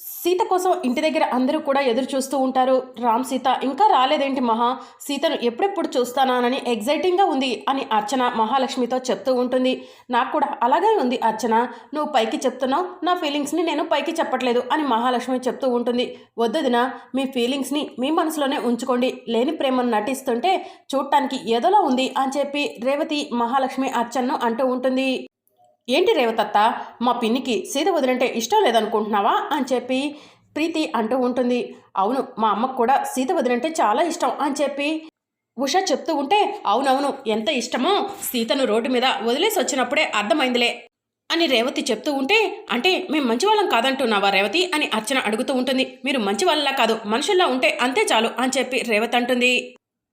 సీత కోసం ఇంటి దగ్గర అందరూ కూడా ఎదురు చూస్తూ ఉంటారు. రామ్ సీత ఇంకా రాలేదేంటి మహా? సీతను ఎప్పుడెప్పుడు చూస్తానానని ఎగ్జైటింగ్గా ఉంది అని అర్చన మహాలక్ష్మితో చెప్తూ ఉంటుంది. నాకు కూడా అలాగే ఉంది అర్చన. నువ్వు పైకి చెప్తున్నావు నా ఫీలింగ్స్ని నేను పైకి చెప్పట్లేదు అని మహాలక్ష్మి చెప్తూ ఉంటుంది. వద్దుదినా మీ ఫీలింగ్స్ని మీ మనసులోనే ఉంచుకోండి. లేని ప్రేమను నటిస్తుంటే చూడటానికి ఏదోలా ఉంది అని చెప్పి రేవతి మహాలక్ష్మి అర్చనను అంటూ ఉంటుంది. ఏంటి రేవతత్త మా పిన్నికి సీత వదిలంటే ఇష్టం లేదనుకుంటున్నావా? అని చెప్పి ప్రీతి అంటూ ఉంటుంది. అవును మా అమ్మకు కూడా సీత వదిలంటే చాలా ఇష్టం అని చెప్పి ఉష చెప్తూ ఉంటే అవునవును ఎంత ఇష్టమో సీతను రోడ్డు మీద వదిలేసి వచ్చినప్పుడే అర్థమైందిలే అని రేవతి చెప్తూ ఉంటే అంటే మేము మంచివాళ్ళం కాదంటున్నావా రేవతి అని అర్చన అడుగుతూ ఉంటుంది. మీరు మంచివాళ్ళలా కాదు మనుషుల్లా ఉంటే అంతే చాలు అని చెప్పి రేవతి అంటుంది.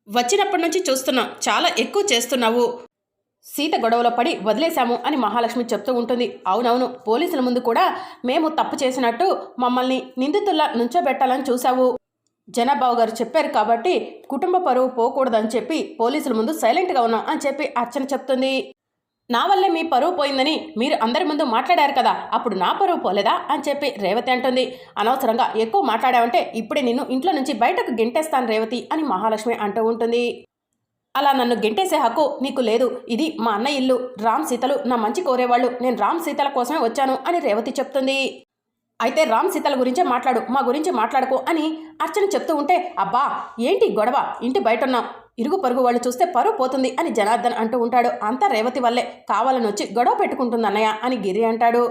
వచ్చినప్పటి నుంచి చూస్తున్నాం చాలా ఎక్కువ చేస్తున్నావు. సీత గొడవలో పడి వదిలేశాము అని మహాలక్ష్మి చెప్తూ ఉంటుంది. అవునవును పోలీసుల ముందు కూడా మేము తప్పు చేసినట్టు మమ్మల్ని నిందితుల్లా నుంచోబెట్టాలని చూశావు. జనాబాబు గారు చెప్పారు కాబట్టి కుటుంబ పరువు పోకూడదని చెప్పి పోలీసుల ముందు సైలెంట్గా ఉన్నాం అని చెప్పి అర్చన చెప్తుంది. నా వల్లే మీ పరువు పోయిందని మీరు అందరి ముందు మాట్లాడారు కదా అప్పుడు నా పరువు పోలేదా అని చెప్పి రేవతి అంటుంది. అనవసరంగా ఎక్కువ మాట్లాడావంటే ఇప్పుడే నిన్ను ఇంట్లో నుంచి బయటకు గెంటేస్తాను రేవతి అని మహాలక్ష్మి అంటూ ఉంటుంది. అలా నన్ను గెంటేసే హక్కు నీకు లేదు. ఇది మా అన్న ఇల్లు. రామ్ సీతలు నా మంచి కోరేవాళ్ళు. నేను రామ్ సీతల కోసమే వచ్చాను అని రేవతి చెప్తుంది. అయితే రామ్ సీతల గురించే మాట్లాడు. మా గురించి మాట్లాడుకో అని అర్చన చెప్తూ ఉంటే అబ్బా ఏంటి గొడవ? ఇంటి బయట ఉన్నాం ఇరుగు పరుగు వాళ్ళు చూస్తే పరువు పోతుంది అని జనార్దన్ అంటూ ఉంటాడు. అంతా రేవతి వల్లే. కావాలని వచ్చి గొడవ పెట్టుకుంటుంది అన్నయ్య అని గిరి అంటాడు.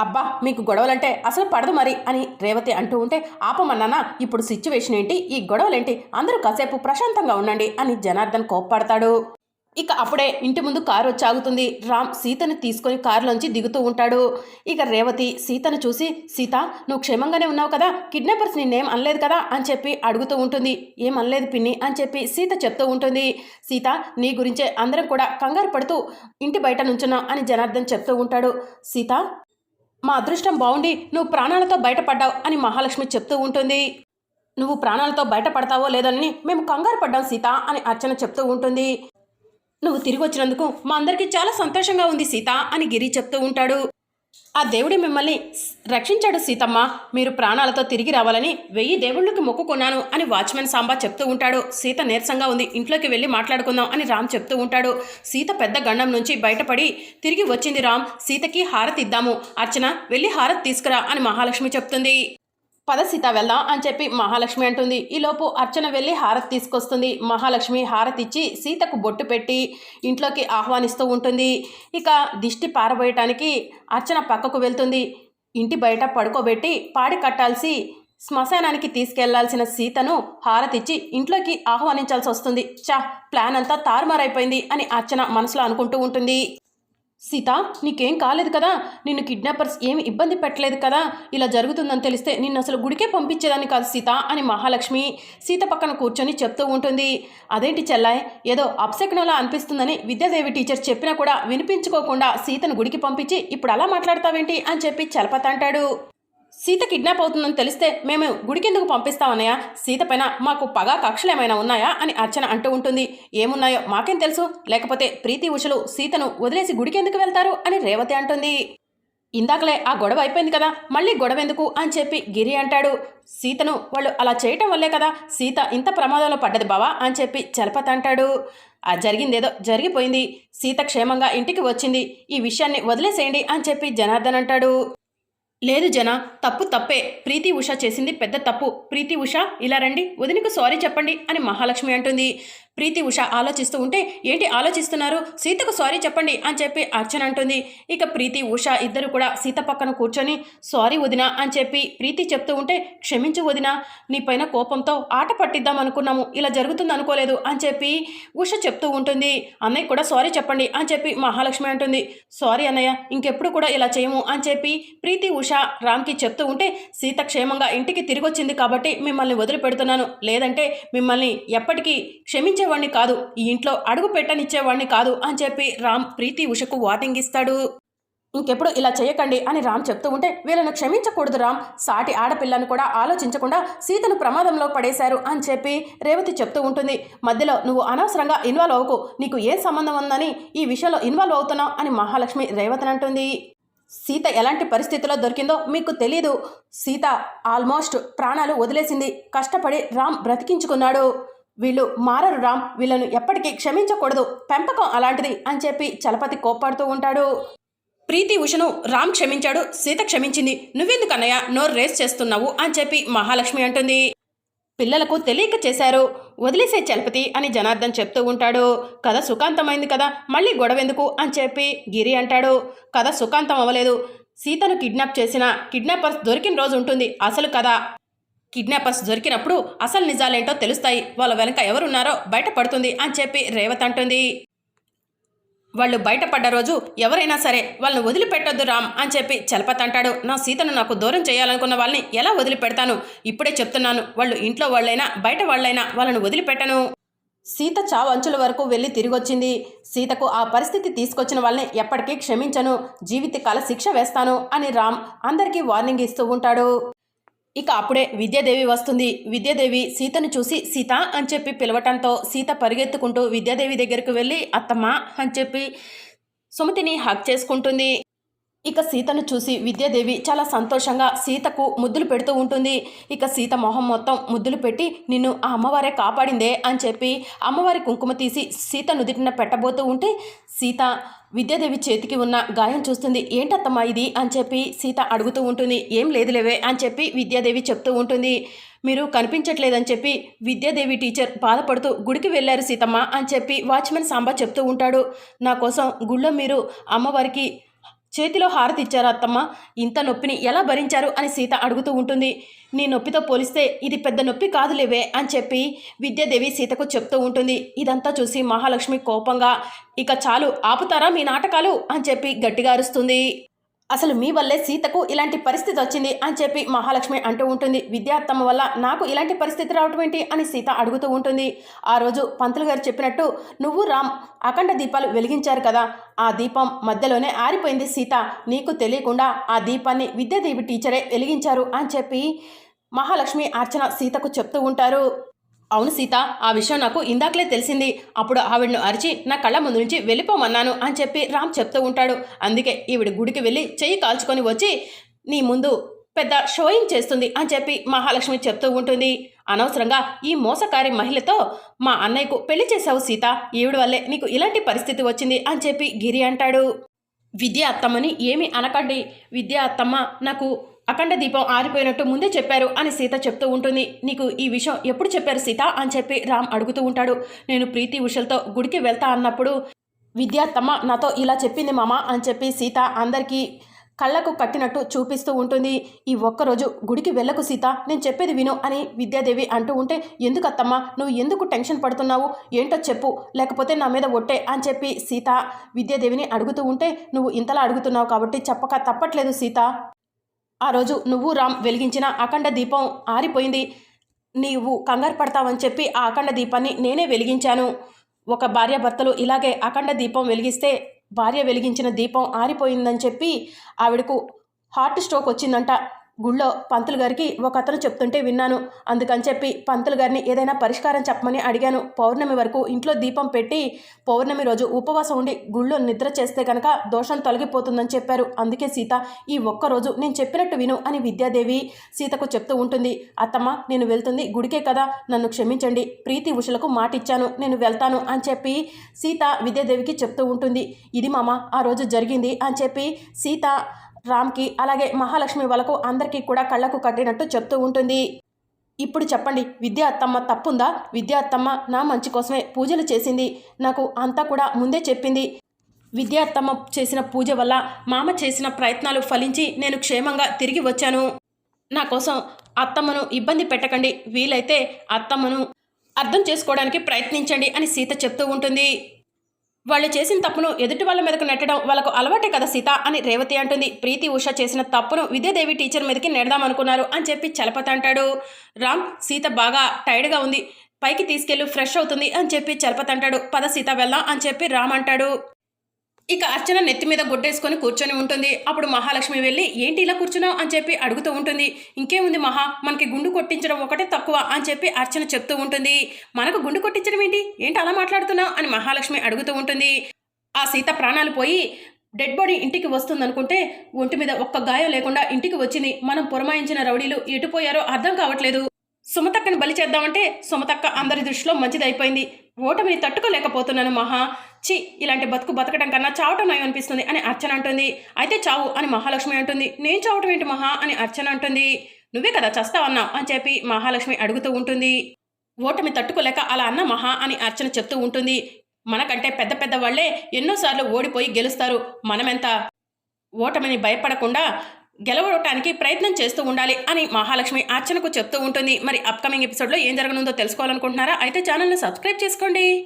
అబ్బా మీకు గొడవలంటే అసలు పడదు మరి అని రేవతి అంటూ ఉంటే ఆపమన్నానా ఇప్పుడు సిచ్యువేషన్ ఏంటి? ఈ గొడవలేంటి? అందరూ కాసేపు ప్రశాంతంగా ఉండండి అని జనార్దన్ కోప్పడతాడు. ఇక అప్పుడే ఇంటి ముందు కారు వచ్చి ఆగుతుంది రామ్ సీతను తీసుకొని కారులోంచి దిగుతూ ఉంటాడు. ఇక రేవతి సీతను చూసి సీత నువ్వు క్షేమంగానే ఉన్నావు కదా? కిడ్నాపర్స్ నిన్నేం అనలేదు కదా? అని చెప్పి అడుగుతూ ఉంటుంది. ఏం అనలేదు పిన్ని అని చెప్పి సీత చెప్తూ ఉంటుంది. సీత నీ గురించే అందరం కూడా కంగారు పడుతూ ఇంటి బయట నుంచున్నాం అని జనార్దన్ చెప్తూ ఉంటాడు. సీత మా అదృష్టం బాగుండి నువ్వు ప్రాణాలతో బయటపడ్డావు అని మహాలక్ష్మి చెప్తూ ఉంటుంది. నువ్వు ప్రాణాలతో బయటపడతావో లేదని మేము కంగారు పడ్డాం సీత అని అర్చన చెప్తూ ఉంటుంది. నువ్వు తిరిగి వచ్చినందుకు మా అందరికీ చాలా సంతోషంగా ఉంది సీత అని గిరి చెప్తూ ఉంటాడు. ఆ దేవుడి మిమ్మల్ని రక్షించాడు సీతమ్మ. మీరు ప్రాణాలతో తిరిగి రావాలని వెయ్యి దేవుళ్ళకి మొక్కుకున్నాను అని వాచ్మెన్ సాంబా చెప్తూ ఉంటాడు. సీత నీరసంగా ఉంది. ఇంట్లోకి వెళ్ళి మాట్లాడుకుందాం అని రామ్ చెప్తూ ఉంటాడు. సీత పెద్ద గండం నుంచి బయటపడి తిరిగి వచ్చింది రామ్ సీతకి హారతి ఇద్దాము. అర్చన వెళ్ళి హారతి తీసుకురా అని మహాలక్ష్మి చెప్తుంది. పద సీత వెళ్దాం అని చెప్పి మహాలక్ష్మి అంటుంది. ఈలోపు అర్చన వెళ్ళి హారతి తీసుకొస్తుంది. మహాలక్ష్మి హారతి ఇచ్చి సీతకు బొట్టు పెట్టి ఇంట్లోకి ఆహ్వానిస్తూ ఉంటుంది. ఇక దిష్టి పారబోయటానికి అర్చన పక్కకు వెళ్తుంది. ఇంటి బయట పడుకోబెట్టి పాడి కట్టాల్సి శ్మశానానికి తీసుకెళ్ళాల్సిన సీతను హారతిచ్చి ఇంట్లోకి ఆహ్వానించాల్సి వస్తుంది. చా ప్లాన్ అంతా తారుమారైపోయింది అని అర్చన మనసులో అనుకుంటూ ఉంటుంది. సీత నీకేం కాలేదు కదా? నిన్ను కిడ్నాపర్స్ ఏమి ఇబ్బంది పెట్టలేదు కదా? ఇలా జరుగుతుందని తెలిస్తే నిన్ను అసలు గుడికే పంపించేదాన్ని కాదు సీత అని మహాలక్ష్మి సీత పక్కన కూర్చొని చెప్తూ ఉంటుంది. అదేంటి చెల్లాయ్? ఏదో అప్సెక్నలా అనిపిస్తుందని విద్యాదేవి టీచర్ చెప్పినా కూడా వినిపించుకోకుండా సీతను గుడికి పంపించి ఇప్పుడు అలా మాట్లాడతావేంటి? అని చెప్పి చలపత అంటాడు సీత కిడ్నాప్ అవుతుందని తెలిస్తే మేము గుడికెందుకు పంపిస్తామన్నయ్య సీత పైన మాకు పగా కక్షలు ఏమైనా ఉన్నాయా? అని అర్చన అంటూ ఉంటుంది. ఏమున్నాయో మాకేం తెలుసు. లేకపోతే ప్రీతి ఉషలు సీతను వదిలేసి గుడికెందుకు వెళ్తారు? అని రేవతి అంటుంది. ఇందాకలే ఆ గొడవ అయిపోయింది కదా. మళ్ళీ గొడవ ఎందుకు అని చెప్పి గిరి అంటాడు. సీతను వాళ్ళు అలా చేయటం వల్లే కదా సీత ఇంత ప్రమాదంలో పడ్డది బావా? అని చెప్పి చలపతి అంటాడు. ఆ జరిగిందేదో జరిగిపోయింది. సీత క్షేమంగా ఇంటికి వచ్చింది. ఈ విషయాన్ని వదిలేసేయండి అని చెప్పి జనార్దన్ అంటాడు. లేదు జన తప్పు తప్పే. ప్రీతి ఉష చేసింది పెద్ద తప్పు. ప్రీతి ఉష ఇలా రండి. వదినకు సారీ చెప్పండి అని మహాలక్ష్మి అంటుంది. ప్రీతి ఉష ఆలోచిస్తూ ఉంటే ఏంటి ఆలోచిస్తున్నారు? సీతకు సారీ చెప్పండి అని చెప్పి అర్చన అంటుంది. ఇక ప్రీతి ఉష ఇద్దరు కూడా సీత పక్కన కూర్చొని సారీ వదిన అని చెప్పి ప్రీతి చెప్తూ ఉంటే క్షమించు వదిన నీ పైన కోపంతో ఆట పట్టిద్దాం అనుకున్నాము. ఇలా జరుగుతుంది అనుకోలేదు అని చెప్పి ఉష చెప్తూ ఉంటుంది. అన్నయ్య కూడా సారీ చెప్పండి అని చెప్పి మహాలక్ష్మి అంటుంది. సారీ అన్నయ్య ఇంకెప్పుడు కూడా ఇలా చేయము అని చెప్పి ప్రీతి ఉష రామ్కి చెప్తూ ఉంటే సీత క్షేమంగా ఇంటికి తిరిగి వచ్చింది కాబట్టి మిమ్మల్ని వదిలిపెడుతున్నాను. లేదంటే మిమ్మల్ని ఎప్పటికీ క్షమించే క్షమించేవాడిని కాదు. ఈ ఇంట్లో అడుగు పెట్టనిచ్చేవాడిని కాదు అని చెప్పి రామ్ ప్రీతి ఉషకు వార్నింగ్ ఇస్తాడు ఇంకెప్పుడు ఇలా చేయకండి అని రామ్ చెప్తూ ఉంటే వీళ్ళను క్షమించకూడదు రామ్. సాటి ఆడపిల్లను కూడా ఆలోచించకుండా సీతను ప్రమాదంలో పడేశారు అని చెప్పి రేవతి చెప్తూ ఉంటుంది. మధ్యలో నువ్వు అనవసరంగా ఇన్వాల్వ్ అవ్వకు. నీకు ఏ సంబంధం ఉందని ఈ విషయంలో ఇన్వాల్వ్ అవుతున్నావు అని మహాలక్ష్మి రేవతిని అంటుంది. సీత ఎలాంటి పరిస్థితిలో దొరికిందో మీకు తెలీదు. సీత ఆల్మోస్ట్ ప్రాణాలు వదిలేసింది. కష్టపడి రామ్ బ్రతికించుకున్నాడు. వీళ్ళు మారరు రామ్ వీళ్ళను ఎప్పటికీ క్షమించకూడదు పెంపకం అలాంటిది అని చెప్పి చలపతి కోప్పాడుతూ ఉంటాడు. ప్రీతి ఉషను రామ్ క్షమించాడు సీత క్షమించింది నువ్వెందుకన్నయ్య నోరు రేస్ చేస్తున్నావు అని చెప్పి మహాలక్ష్మి అంటుంది. పిల్లలకు తెలియక చేశారు. వదిలేసే చలపతి అని జనార్దన్ చెప్తూ ఉంటాడు. కథ సుఖాంతమైంది కదా మళ్ళీ గొడవెందుకు? అని చెప్పి గిరి అంటాడు. కథ సుఖాంతం అవ్వలేదు. సీతను కిడ్నాప్ చేసిన కిడ్నాపర్స్ దొరికిన రోజు ఉంటుంది అసలు కథ. కిడ్నాపర్స్ దొరికినప్పుడు అసలు నిజాలేంటో తెలుస్తాయి. వాళ్ళ వెనక ఎవరున్నారో బయటపడుతుంది అని చెప్పి రేవత్ అంటుంది. వాళ్ళు బయటపడ్డ రోజు ఎవరైనా సరే వాళ్ళని వదిలిపెట్టొద్దు రామ్ అని చెప్పి చలపతి అంటాడు. నా సీతను నాకు దూరం చేయాలనుకున్న వాళ్ళని ఎలా వదిలిపెడతాను? ఇప్పుడే చెప్తున్నాను. వాళ్ళు ఇంట్లో వాళ్ళైనా బయట వాళ్ళైనా వాళ్ళని వదిలిపెట్టను. సీత చావు అంచుల వరకు వెళ్ళి తిరిగొచ్చింది. సీతకు ఆ పరిస్థితి తీసుకొచ్చిన వాళ్ళని ఎప్పటికీ క్షమించను. జీవితకాల శిక్ష వేస్తాను అని రామ్ అందరికీ వార్నింగ్ ఇస్తూ ఉంటాడు. ఇక అప్పుడే విద్యాదేవి వస్తుంది. విద్యాదేవి సీతను చూసి సీత అని చెప్పి పిలవటంతో సీత పరిగెత్తుకుంటూ విద్యాదేవి దగ్గరకు వెళ్ళి అత్తమ్మ అని చెప్పి సుమతిని హక్ చేసుకుంటుంది. ఇక సీతను చూసి విద్యాదేవి చాలా సంతోషంగా సీతకు ముద్దులు పెడుతూ ఉంటుంది. ఇక సీత మొహం మొత్తం ముద్దులు పెట్టి నిన్ను ఆ అమ్మవారే కాపాడిందే అని చెప్పి అమ్మవారి కుంకుమ తీసి సీత నుదిటిన పెట్టబోతూ ఉంటే సీత విద్యాదేవి చేతికి ఉన్న గాయం చూస్తుంది. ఏంటత్తమ్మా ఇది? అని చెప్పి సీత అడుగుతూ ఉంటుంది. ఏం లేదులేవే అని చెప్పి విద్యాదేవి చెప్తూ ఉంటుంది. మీరు కనిపించట్లేదని చెప్పి విద్యాదేవి టీచర్ బాధపడుతూ గుడికి వెళ్ళారు సీతమ్మ అని చెప్పి వాచ్మెన్ సాంబా చెప్తూ ఉంటాడు. నా కోసం గుళ్ళో మీరు అమ్మవారికి చేతిలో హారతి ఇచ్చారు అత్తమ్మ? ఇంత నొప్పిని ఎలా భరించారు అని సీత అడుగుతూ ఉంటుంది. నీ నొప్పితో పోలిస్తే ఇది పెద్ద నొప్పి కాదులేవే అని చెప్పి విద్యాదేవి సీతకు చెప్తూ ఉంటుంది. ఇదంతా చూసి మహాలక్ష్మి కోపంగా ఇక చాలు ఆపుతారా మీ నాటకాలు? అని చెప్పి గట్టిగా అరుస్తుంది. అసలు మీ వల్లే సీతకు ఇలాంటి పరిస్థితి వచ్చింది అని చెప్పి మహాలక్ష్మి అంటూ ఉంటుంది. విద్యార్థమ్మ వల్ల నాకు ఇలాంటి పరిస్థితి రావటం ఏంటి అని సీత అడుగుతూ ఉంటుంది. ఆ రోజు పంతులు గారు చెప్పినట్టు నువ్వు రామ్ అఖండ దీపాలు వెలిగించారు కదా ఆ దీపం మధ్యలోనే ఆరిపోయింది సీత. నీకు తెలియకుండా ఆ దీపాన్ని విద్యాదేవి టీచరే వెలిగించారు అని చెప్పి మహాలక్ష్మి అర్చన సీతకు చెప్తూ ఉంటారు. అవును సీత ఆ విషయం నాకు ఇందాకలే తెలిసింది. అప్పుడు ఆవిడను అరిచి నా కళ్ళ ముందు నుంచి వెళ్ళిపోమన్నాను అని చెప్పి రామ్ చెప్తూ ఉంటాడు. అందుకే ఈవిడ గుడికి వెళ్ళి చెయ్యి కాల్చుకొని వచ్చి నీ ముందు పెద్ద షోయింగ్ చేస్తుంది అని చెప్పి మహాలక్ష్మి చెప్తూ ఉంటుంది. అనవసరంగా ఈ మోసకారి మహిళతో మా అన్నయ్యకు పెళ్ళి చేశావు సీత ఈవిడ వల్లే నీకు ఇలాంటి పరిస్థితి వచ్చింది అని చెప్పి గిరి అంటాడు. విద్య అత్తమ్మని ఏమి అనకండి. విద్య అత్తమ్మ నాకు అఖండ దీపం ఆరిపోయినట్టు ముందే చెప్పారు అని సీత చెప్తూ ఉంటుంది. నీకు ఈ విషయం ఎప్పుడు చెప్పారు సీత? అని చెప్పి రామ్ అడుగుతూ ఉంటాడు. నేను ప్రీతి ఉషలతో గుడికి వెళ్తా అన్నప్పుడు విద్యాత్తమ్మ నాతో ఇలా చెప్పింది మామ అని చెప్పి సీత అందరికీ కళ్ళకు కట్టినట్టు చూపిస్తూ ఉంటుంది. ఈ ఒక్కరోజు గుడికి వెళ్ళకు సీత. నేను చెప్పేది విను అని విద్యాదేవి అంటూ ఉంటే ఎందుకు నువ్వు ఎందుకు టెన్షన్ పడుతున్నావు? ఏంటో చెప్పు. లేకపోతే నా మీద ఒట్టే అని చెప్పి సీత విద్యాదేవిని అడుగుతూ ఉంటే నువ్వు ఇంతలా అడుగుతున్నావు కాబట్టి చెప్పక తప్పట్లేదు సీత. ఆ రోజు నువ్వు రామ్ వెలిగించిన అఖండ దీపం ఆరిపోయింది. నీవు కంగారు పడతావని చెప్పి ఆ అఖండ దీపాన్ని నేనే వెలిగించాను. ఒక భార్యాభర్తలు ఇలాగే అఖండ దీపం వెలిగిస్తే భార్య వెలిగించిన దీపం ఆరిపోయిందని చెప్పి ఆవిడకు హార్ట్ స్ట్రోక్ వచ్చిందంట. గుళ్ళో పంతులు గారికి ఒక అతను చెప్తుంటే విన్నాను. అందుకని చెప్పి పంతులు గారిని ఏదైనా పరిష్కారం చెప్పమని అడిగాను. పౌర్ణమి వరకు ఇంట్లో దీపం పెట్టి పౌర్ణమి రోజు ఉపవాసం ఉండి గుళ్ళో నిద్ర చేస్తే కనుక దోషం తొలగిపోతుందని చెప్పారు. అందుకే సీత ఈ ఒక్కరోజు నేను చెప్పినట్టు విను అని విద్యాదేవి సీతకు చెప్తూ ఉంటుంది. అత్తమ్మ నేను వెళ్తుంది గుడికే కదా నన్ను క్షమించండి. ప్రీతి ఉషలకు మాట ఇచ్చాను నేను వెళ్తాను అని చెప్పి సీత విద్యాదేవికి చెప్తూ ఉంటుంది. ఇది మామ ఆ రోజు జరిగింది అని చెప్పి సీత రామ్కి అలాగే మహాలక్ష్మి వాళ్ళకు అందరికీ కూడా కళ్ళకు కట్టినట్టు చెప్తూ ఉంటుంది. ఇప్పుడు చెప్పండి విద్యాత్తమ్మ తప్పుందా? విద్యాత్తమ్మ నా మంచి కోసమే పూజలు చేసింది. నాకు అంతా కూడా ముందే చెప్పింది. విద్యార్థమ్మ చేసిన పూజ వల్ల మామ చేసిన ప్రయత్నాలు ఫలించి నేను క్షేమంగా తిరిగి వచ్చాను. నా కోసం అత్తమ్మను ఇబ్బంది పెట్టకండి. వీలైతే అత్తమ్మను అర్థం చేసుకోవడానికి ప్రయత్నించండి అని సీత చెప్తూ ఉంటుంది. వాళ్ళు చేసిన తప్పును ఎదుటి వాళ్ళ మీదకు నెట్టడం వాళ్ళకు అలవాటే కదా సీత అని రేవతి అంటుంది. ప్రీతి ఉష చేసిన తప్పును విద్యాదేవి టీచర్ మీదకి నెడదామనుకున్నారు అని చెప్పి చలపతి అంటాడు. రామ్ సీత బాగా టైర్డ్గా ఉంది. పైకి తీసుకెళ్ళు ఫ్రెష్ అవుతుంది అని చెప్పి చలపతి అంటాడు. పద సీత వెళ్దాం అని చెప్పి రామ్ అంటాడు. ఇక అర్చన నెత్తి మీద గుడ్డేసుకొని కూర్చొని ఉంటుంది. అప్పుడు మహాలక్ష్మి వెళ్ళి ఏంటి ఇలా కూర్చున్నావు? అని చెప్పి అడుగుతూ ఉంటుంది. ఇంకేముంది మహా మనకి గుండు కొట్టించడం ఒకటే తక్కువ అని చెప్పి అర్చన చెప్తూ ఉంటుంది. మనకు గుండు కొట్టించడం ఏంటి? ఏంటి అలా మాట్లాడుతున్నావు? అని మహాలక్ష్మి అడుగుతూ ఉంటుంది. ఆ సీత ప్రాణాలు పోయి డెడ్ బాడీ ఇంటికి వస్తుందనుకుంటే ఒంటి మీద ఒక్క గాయం లేకుండా ఇంటికి వచ్చింది. మనం పురమాయించిన రౌడీలు ఎటుపోయారో అర్థం కావట్లేదు. సుమతక్కని బలి చేద్దామంటే సుమతక్క అందరి దృష్టిలో మంచిదైపోయింది. ఓటమిని తట్టుకోలేకపోతున్నాను మహా. చి ఇలాంటి బతుకు బతకడం కన్నా చావటం నయం అనిపిస్తుంది అని అర్చన అంటుంది. అయితే చావు అని మహాలక్ష్మి అంటుంది. నేను చావటం ఏంటి మహా అని అర్చన అంటుంది. నువ్వే కదా చస్తావన్నావు అని చెప్పి మహాలక్ష్మి అడుగుతూ ఉంటుంది. ఓటమి తట్టుకోలేక అలా అన్న మహా అని అర్చన చెప్తూ ఉంటుంది. మనకంటే పెద్ద పెద్ద వాళ్ళే ఎన్నోసార్లు ఓడిపోయి గెలుస్తారు. మనమెంత ఓటమిని భయపడకుండా గెలవడానికి ప్రయత్నం చేస్తూ ఉండాలి అని మహాలక్ష్మి అర్చనకు చెప్తూ ఉంటుంది. మరి అప్కమింగ్ ఎపిసోడ్లో ఏం జరగనుందో తెలుసుకోవాలనుకుంటున్నారా? అయితే ఛానల్ని సబ్స్క్రైబ్ చేసుకోండి.